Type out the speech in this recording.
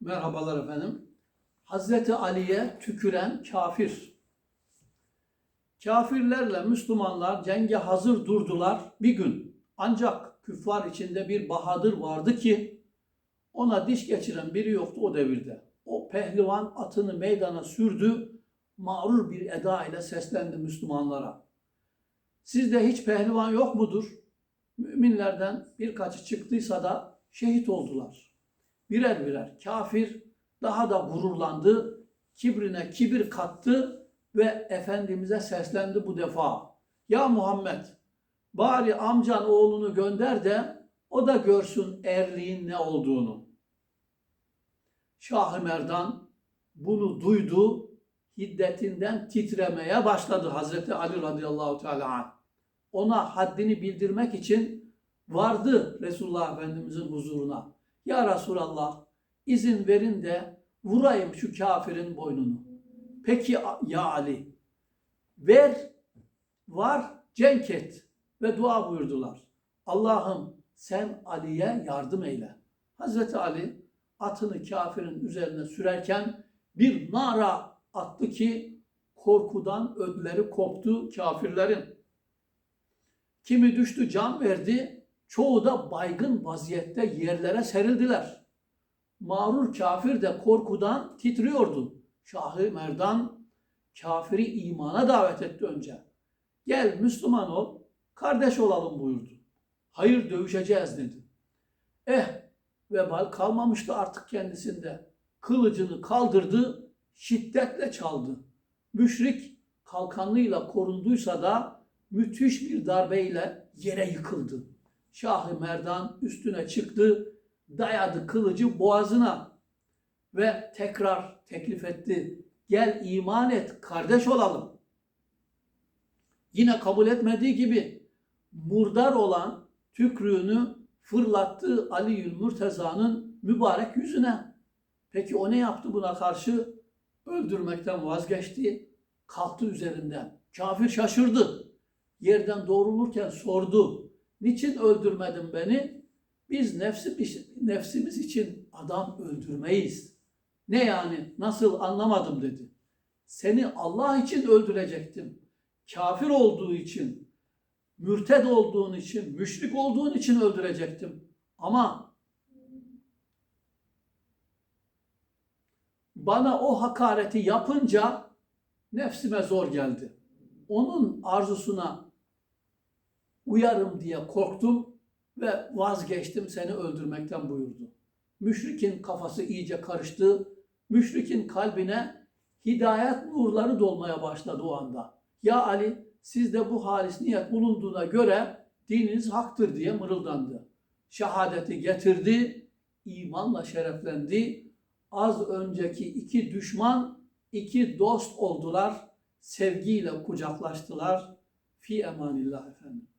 Merhabalar efendim. Hazreti Ali'ye tüküren kafir. Kafirlerle Müslümanlar cenge hazır durdular bir gün. Ancak küffar içinde bir bahadır vardı ki ona diş geçiren biri yoktu o devirde. O pehlivan atını meydana sürdü, mağrur bir eda ile seslendi Müslümanlara. Sizde hiç pehlivan yok mudur? Müminlerden birkaçı çıktıysa da şehit oldular. Birer birer kafir daha da gururlandı, kibrine kibir kattı ve Efendimiz'e seslendi bu defa. Ya Muhammed, bari amcan oğlunu gönder de o da görsün erliğin ne olduğunu. Şah-ı Merdan bunu duydu, hiddetinden titremeye başladı Hazreti Ali radıyallahu teala anh. Ona haddini bildirmek için vardı Resulullah Efendimizin huzuruna. Ya Resulallah izin verin de vurayım şu kafirin boynunu. Peki ya Ali ver var cenk et ve dua buyurdular. Allah'ım sen Ali'ye yardım eyle. Hazreti Ali atını kafirin üzerine sürerken bir nara attı ki korkudan ödleri koptu kafirlerin. Kimi düştü can verdi, çoğu da baygın vaziyette yerlere serildiler. Mağrur kafir de korkudan titriyordu. Şahı Merdan kafiri imana davet etti önce. Gel Müslüman ol, kardeş olalım buyurdu. Hayır dövüşeceğiz dedi. Eh vebal kalmamıştı artık kendisinde. Kılıcını kaldırdı, şiddetle çaldı. Müşrik kalkanlığıyla korunduysa da müthiş bir darbeyle yere yıkıldı. Şahı Merdan üstüne çıktı, dayadı kılıcı boğazına ve tekrar teklif etti. Gel iman et, kardeş olalım. Yine kabul etmediği gibi murdar olan tükrüğünü fırlattı Ali Mürteza'nın mübarek yüzüne. Peki o ne yaptı buna karşı? Öldürmekten vazgeçti, kalktı üzerinden. Kafir şaşırdı. Yerden doğrulurken sordu. Niçin öldürmedin beni? Biz nefsimiz, nefsimiz için adam öldürmeyiz. Ne yani? Nasıl anlamadım dedi. Seni Allah için öldürecektim. Kafir olduğu için, mürted olduğun için, müşrik olduğun için öldürecektim. Ama bana o hakareti yapınca nefsime zor geldi. Onun arzusuna uyarım diye korktum ve vazgeçtim seni öldürmekten buyurdu. Müşrikin kafası iyice karıştı. Müşrikin kalbine hidayet nurları dolmaya başladı o anda. Ya Ali sizde bu halis niyet bulunduğuna göre dininiz haktır diye mırıldandı. Şehadeti getirdi, imanla şereflendi. Az önceki iki düşman iki dost oldular. Sevgiyle kucaklaştılar. Fi emanillah efendim.